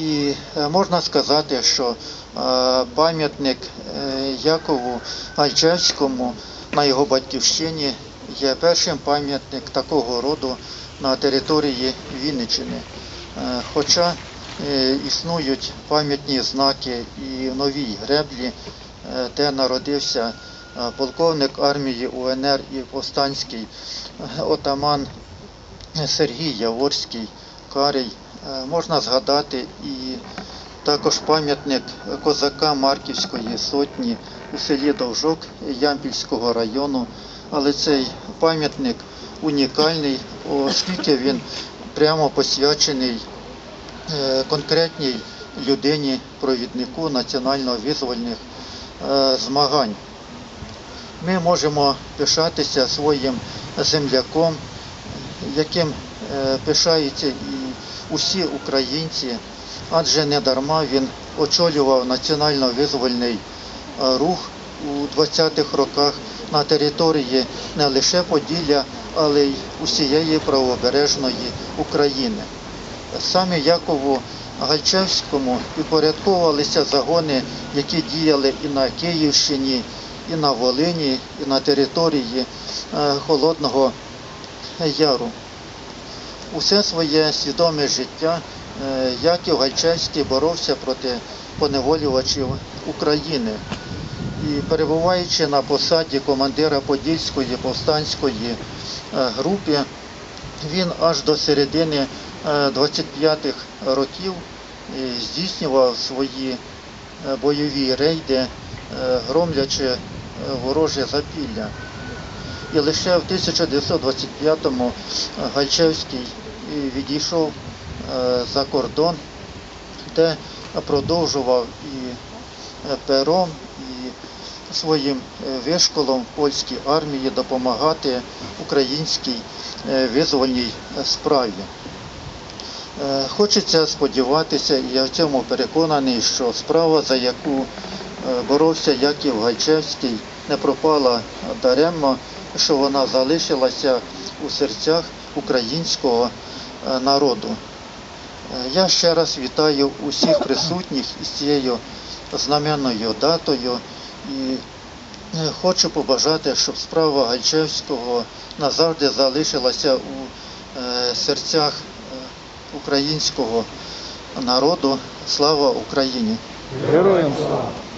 І е, можна сказати, що е, пам'ятник е, Якову Альчевському на його батьківщині є першим пам'ятник такого роду на території Вінниччини. Хоча існують пам'ятні знаки і в Новій Греблі, де народився полковник армії УНР і повстанський отаман Сергій Яворський, Карий. Е, Можна згадати і також пам'ятник козака Марківської сотні у селі Довжок Ямпільського району. Але цей пам'ятник унікальний, оскільки він прямо посвячений е, конкретній людині, провіднику національно-визвольних е, змагань. Ми можемо пишатися своїм земляком, яким пишаються і усі українці, адже не дарма він очолював національно-визвольний е, рух у 20-х роках на території не лише Поділля, але й усієї правобережної України. Саме Якову Гальчевському підпорядковувалися загони, які діяли і на Київщині, і на Волині, і на території е, Холодного Яру. Усе своє свідоме життя е, Яків Гальчевський боровся проти поневолювачів України. І перебуваючи на посаді командира Подільської повстанської е, групи, він аж до середини е, 25-х років е, здійснював свої бойові рейди, громлячи вороже запілля. І лише в 1925-му Гальчевський відійшов е, за кордон, де продовжував і е, пером, і своїм е, вишколом польській армії допомагати українській е, визвольній е, справі. Е, Хочеться сподіватися, і я в цьому переконаний, що справа, за яку е, боровся Яків Гальчевський, не пропала даремно, що вона залишилася у серцях українського е, народу. Е, Я ще раз вітаю усіх присутніх із цією знаменною датою і е, хочу побажати, щоб справа Гальчевського назавжди залишилася у серцях українського народу. Слава Україні! Героям слава!